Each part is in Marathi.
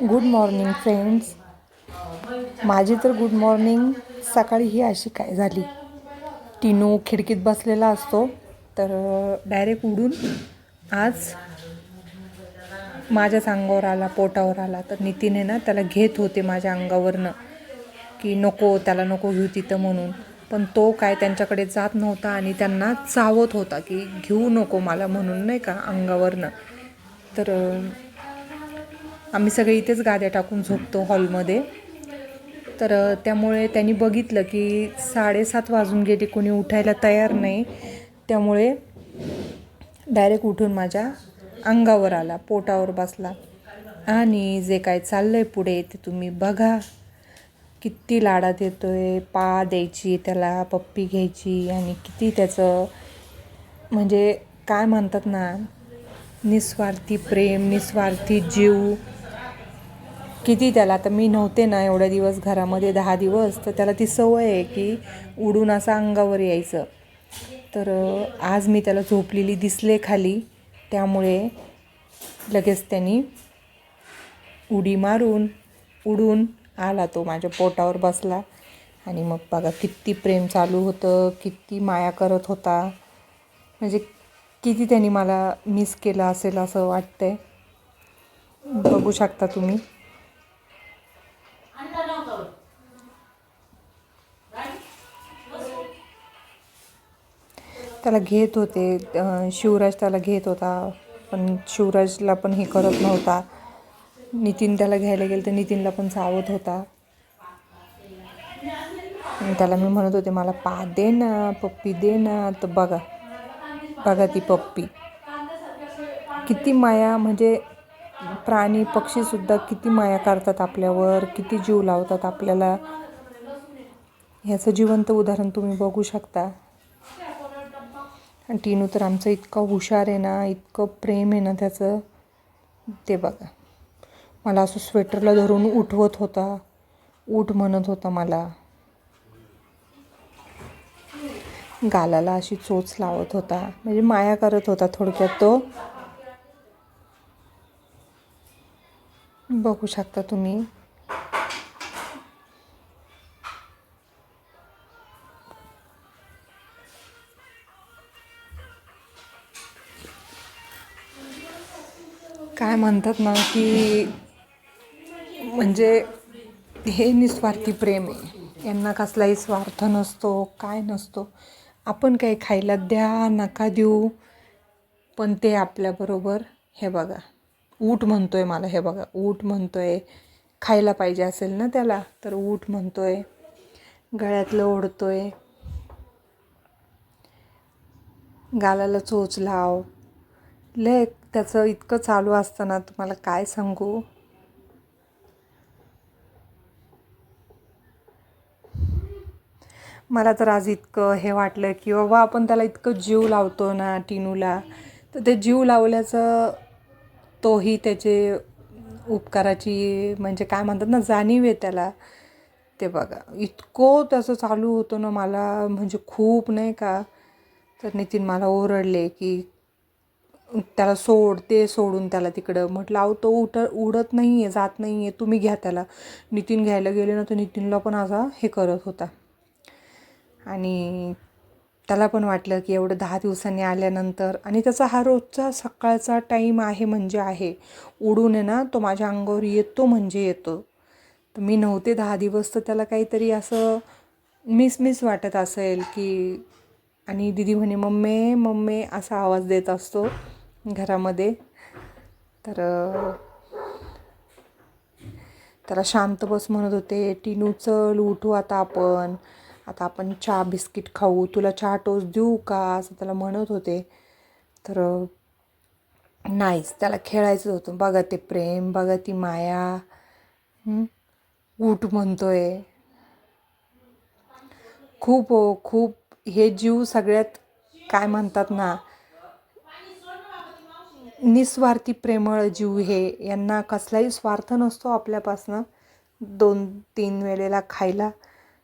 गुड मॉर्निंग फ्रेंड्स माझी तर गुड मॉर्निंग सकाळी ही अशी काय झाली. टिनू खिडकीत बसलेला असतो तर डायरेक्ट उडून आज माझ्याच अंगावर आला पोटावर आला. तर नितीने ना त्याला घेत होते माझ्या अंगावरनं की नको त्याला नको घेऊ तिथं म्हणून. पण तो काय त्यांच्याकडे जात नव्हता आणि त्यांना चावत होता की घेऊ नको मला म्हणून नाही का अंगावरनं. तर आम्ही सगळे इथेच गाद्या टाकून झोपतो हॉलमध्ये. तर त्यामुळे त्यांनी बघितलं की साडेसात वाजून गेले कोणी उठायला तयार नाही. त्यामुळे डायरेक्ट उठून माझ्या अंगावर आला पोटावर बसला. आणि जे काय चाललं आहे पुढे ते तुम्ही बघा. किती लाडात आहे पा द्यायची त्याला पप्पी घ्यायची आणि किती त्याचं म्हणजे काय म्हणतात ना निस्वार्थी प्रेम निस्वार्थी जीव. किती त्याला आता मी नव्हते ना एवढ्या दिवस घरामध्ये दहा दिवस तर त्याला ती सवय आहे की उडून असं अंगावर यायचं. तर आज मी त्याला झोपलेली दिसले खाली त्यामुळे लगेच त्यांनी उडी मारून उडून आला तो माझ्या पोटावर बसला. आणि मग बघा किती प्रेम चालू होतं किती माया करत होता. म्हणजे किती त्यांनी मला मिस केलं असेल असं वाटतंय. बघू शकता तुम्ही. त्याला घेत होते. शिवराज त्याला घेत होता. पण शिवराजला पण हे करत नव्हता. नितीन त्याला घ्यायला गेलं तर नितीनला पण चावत होता. त्याला मी म्हणत होते मला पा दे ना पप्पी दे ना. तर बघा. बघा ती पप्पी. किती माया म्हणजे प्राणी पक्षीसुद्धा किती माया करतात आपल्यावर. किती जीव लावतात आपल्याला. ह्याचं जिवंत उदाहरण तुम्ही बघू शकता. आणि टिनू तर आमचं इतकं हुशार आहे ना इतकं प्रेम आहे ना त्याचं. ते बघा. मला असं स्वेटरला धरून उठवत होता. उठ म्हणत होता मला. गालाला अशी चोच लावत होता. म्हणजे माया करत होता थोडक्यात तो. बघू शकता तुम्ही. काय म्हणतात ना की म्हणजे हे निस्वार्थी प्रेम आहे. यांना कसलाही स्वार्थ नसतो काय नसतो. आपण काही खायला द्या नका देऊ पण ते आपल्याबरोबर हे बघा ऊट आहे मला हे बघा ऊट आहे खायला पाहिजे असेल ना त्याला तर ऊट आहे गळ्यातलं ओढतो आहे गालाला चोच लाव. लय त्याचं इतकं चालू असताना तुम्हाला काय सांगू? मला तर आज इतकं हे वाटलं की बाबा आपण त्याला इतकं जीव लावतो ना टिनूला तर ते जीव लावल्याचं तोही त्याचे उपकाराची म्हणजे काय म्हणतात ना जाणीव आहे त्याला. ते बघा इतकं त्याचं चालू होतं ना मला म्हणजे खूप नाही का तर नितीन मला ओरडले की त्याला सोड ते सोडून त्याला तिकडं. म्हटलं अहो तो उठ उडत नाही आहे जात नाही आहे तुम्ही घ्या त्याला. नितीन घ्यायला गेले ना तर नितीनला पण असा हे करत होता. आणि त्याला पण वाटलं की एवढं दहा दिवसांनी आल्यानंतर आणि त्याचा हा रोजचा सकाळचा टाईम आहे म्हणजे आहे. उडून आहे ना तो माझ्या अंगावर येतो म्हणजे येतो. तर मी नव्हते दहा दिवस तर त्याला काहीतरी असं मिस मिस वाटत असेल की आणि दिदी म्हणे मम्मे मम्मे असा आवाज देत असतो. घरामध्ये. तर त्याला शांत बस म्हणत होते टिनू चल उठू आता आपण. आता आपण चहा बिस्किट खाऊ. तुला चहा टोस्ट देऊ का? असं त्याला म्हणत होते. तर नाहीच. त्याला खेळायचं होतं. बघा ते प्रेम बघा ती माया. हं? ऊट म्हणतोय. खूप हो खूप. हे जीव सगळ्यात काय म्हणतात ना निस्वार्थी प्रेमळ जीव हे यांना कसलाही स्वार्थ नसतो आपल्यापासनं. दोन तीन वेळेला खायला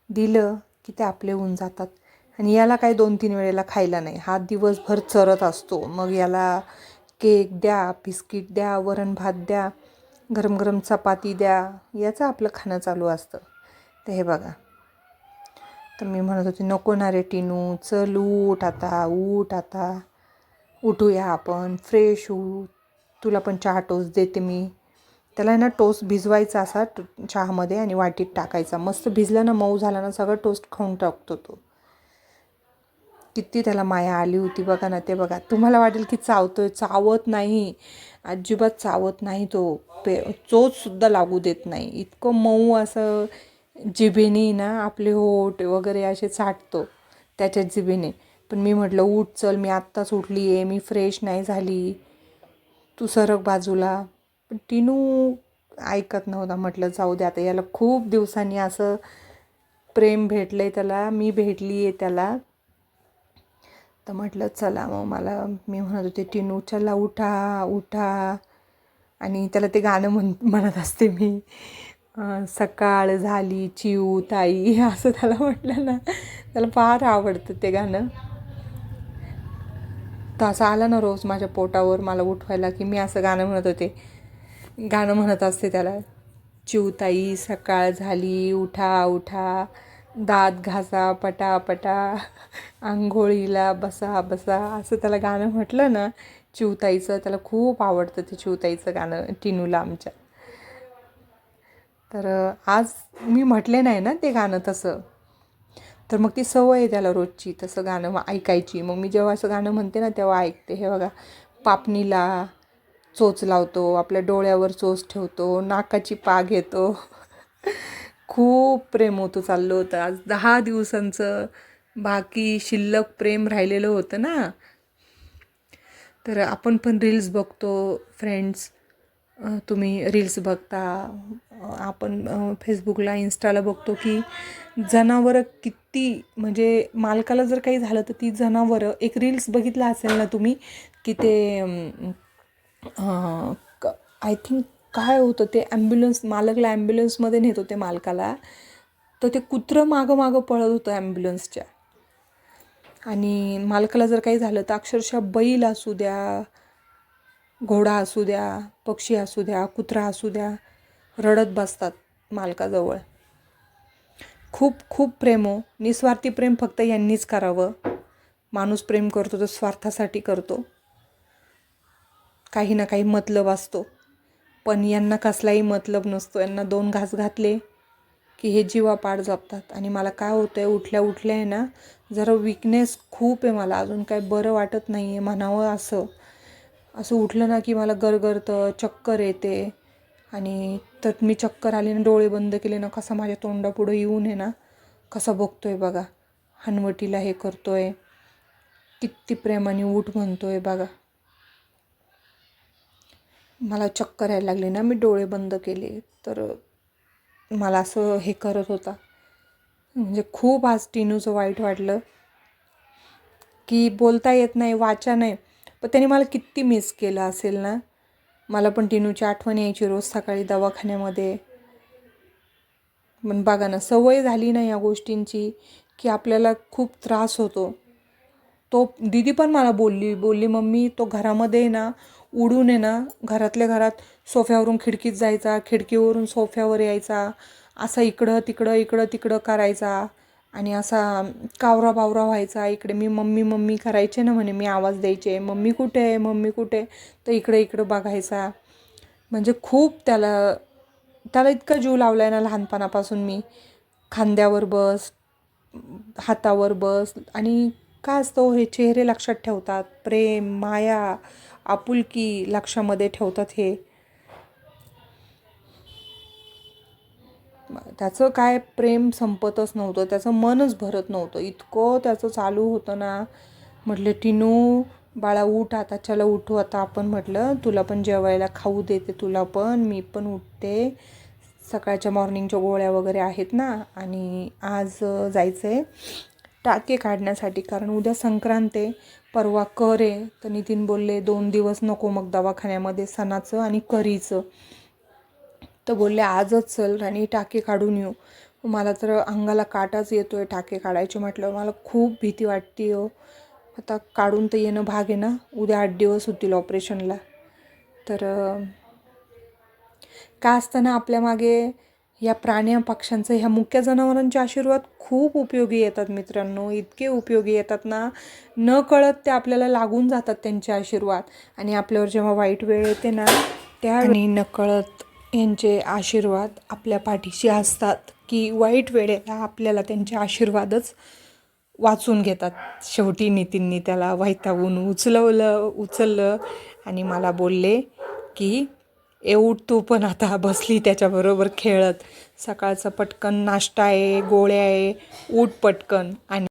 दिलं की ते आपले होऊन जातात. आणि याला काही दोन तीन वेळेला खायला नाही. हा दिवसभर चरत असतो. मग याला केक द्या बिस्किट द्या वरण भात द्या गरम गरम चपाती द्या याचं आपलं खाणं चालू असतं. तर हे बघा. तर मी म्हणत होते नको ना रे टिनू चल उठ आता उठ आता. उठूया आपण फ्रेश होऊ. तुला पण चहा टोस्ट देते मी. त्याला ना टोस्ट भिजवायचा असा चहामध्ये आणि वाटीत टाकायचा. मस्त भिजला ना मऊ झाला ना सगळं टोस्ट खाऊन टाकतो तो. किती त्याला माया आली होती बघा ना ते बघा. तुम्हाला वाटेल की चावतोय चावत नाही. अजिबात चावत नाही तो. पे चोचसुद्धा लागू देत नाही. इतकं मऊ असं जिभेने ना आपले होठ वगैरे असे चाटतो त्याच्या जिभेने. पण मी म्हटलं उठ चल मी आत्ताच उठली आहे मी फ्रेश नाही झाली. तू सरक बाजूला. पण टिनू ऐकत नव्हता म्हटलं जाऊ दे आता याला खूप दिवसांनी असं प्रेम भेटलं आहे त्याला मी भेटली आहे त्याला. तर म्हटलं चला मग मला मी म्हणत होते टिनू चला उठा उठा. आणि त्याला ते गाणं म्हण म्हणत असते मी सकाळ झाली चिऊ ताई असं त्याला म्हटलं ना. त्याला फार आवडतं ते गाणं. तर असा आला ना रोज माझ्या पोटावर मला उठवायला की मी असं गाणं म्हणत होते. गाणं म्हणत असते त्याला चिवताई सकाळ झाली उठा उठा दात घासा पटा पटा आंघोळीला बसा बसा. असं त्याला गाणं म्हटलं ना चिवताईचं त्याला खूप आवडतं ते चिवताईचं गाणं टिनूला आमच्या. तर आज मी म्हटले नाही ना ते गाणं तसं. तर मग ती सवय आहे त्याला रोजची तसं गाणं ऐकायची. मग मी जेव्हा असं गाणं म्हणते ना तेव्हा ऐकते. हे बघा पापणीला चोच लावतो आपल्या डोळ्यावर चोच ठेवतो नाकाची पाग घेतो खूप प्रेम होतो चाललं होतं. आज दहा दिवसांचं बाकी शिल्लक प्रेम राहिलेलं होतं ना. तर आपण पण रील्स बघतो फ्रेंड्स तुम्ही रील्स बघता. आपण फेसबुकला इन्स्टाला बघतो की जनावरं किती म्हणजे मालकाला जर काही झालं तर ती जनावरं एक रील्स बघितला असेल ना तुम्ही की ते आय थिंक काय होतं ते ॲम्ब्युलन्स मालकला ॲम्ब्युलन्समध्ये नेत होते मालकाला तर ते कुत्रं मागं मागं पळत होतं ॲम्ब्युलन्सच्या आणि मालकाला जर काही झालं तर अक्षरशः बैल असू द्या घोडा असू द्या पक्षी असू द्या कुत्रा असू द्या रडत बसतात मालकाजवळ. खूप खूप प्रेम हो. निस्वार्थी प्रेम फक्त यांनीच करावं. माणूस प्रेम करतो तो स्वार्थासाठी करतो. काही ना काही मतलब असतो. पण यांना कसलाही मतलब नसतो. यांना दोन घास घातले की हे जीवापाड जपतात. आणि मला काय होतं आहे उठल्या उठल्या आहे ना जरा विकनेस खूप आहे मला. अजून काय बरं वाटत नाही आहे म्हणावं असं. असं उठलं ना की मला गरगरतं चक्कर येते. आणि तर मी चक्कर आली ना डोळे बंद केले ना कसा माझ्या तोंडापुढं येऊन आहे ना कसा आहे बघा. हनवटीला हे करतो आहे किती प्रेमाने उठ आहे बघा. मला चक्कर यायला लागली ना मी डोळे बंद केले. तर मला असं हे करत होता. म्हणजे खूप आज टिनूचं वाईट वाटलं. की बोलता येत नाही वाचा नाही. पण त्याने मला किती मिस केलं असेल ना? मला पण टिनूची आठवण यायची रोज सकाळी दवाखान्यामध्ये. पण बघा ना सवय झाली ना या गोष्टींची की आपल्याला खूप त्रास होतो. तो दीदी पण मला बोलली बोलली मम्मी तो घरामध्ये ना उडून आहे ना घरातल्या घरात सोफ्यावरून खिडकीत जायचा खिडकीवरून सोफ्यावर यायचा असा इकडं तिकडं इकडं तिकडं करायचा. आणि असा कावरा बावरा व्हायचा इकडे मी मम्मी मम्मी करायचे ना म्हणे मी आवाज द्यायचे मम्मी कुठे आहे मम्मी कुठे आहे? तर इकडे इकडं बघायचा. म्हणजे खूप त्याला त्याला इतका जीव लावला आहे ना लहानपणापासून मी. खांद्यावर बस हातावर बस आणि काय असतो हे चेहरे लक्षात ठेवतात प्रेम माया आपुलकी लक्षामध्ये ठेवतात हे. त्याचं काय प्रेम संपतच नव्हतं त्याचं मनच भरत नव्हतं. इतकं त्याचं चालू होतं ना म्हटलं टिनू बाळा उठ आता चला उठू आता आपण म्हटलं तुला पण जेवायला खाऊ देते तुला पण मी पण उठते. सकाळच्या मॉर्निंगच्या गोळ्या वगैरे आहेत ना आणि आज जायचं आहे टाके काढण्यासाठी कारण उद्या संक्रांत आहे परवा कर आहे. तर नितीन बोलले दोन दिवस नको मग दवाखान्यामध्ये सणाचं आणि करीचं. तर बोलले आजच चल आणि टाके काढून येऊ. मला तर अंगाला काटाच येतो आहे टाके काढायचे. म्हटलं मला खूप भीती वाटते हो. आता काढून तर येणं भाग आहे ना. उद्या आठ दिवस होतील ऑपरेशनला. तर का असताना आपल्या मागे या प्राण्या पक्ष्यांचं ह्या मुख्य जनावरांचे आशीर्वाद खूप उपयोगी येतात मित्रांनो. इतके उपयोगी येतात ना. न कळत ते आपल्याला लागून जातात त्यांचे आशीर्वाद. आणि आपल्यावर जेव्हा वाईट वेळ येते ना त्या नकळत यांचे आशीर्वाद आपल्या पाठीशी असतात की वाईट वेळेला आपल्याला त्यांचे आशीर्वादच वाचून घेतात. शेवटी नितीननी त्याला वैतावून उचलवलं उचललं आणि मला बोलले की एवढ तू पण आता बसली त्याच्याबरोबर खेळत. सकाळचा पटकन नाश्ता आहे गोळ्या आहे ऊट पटकन. आणि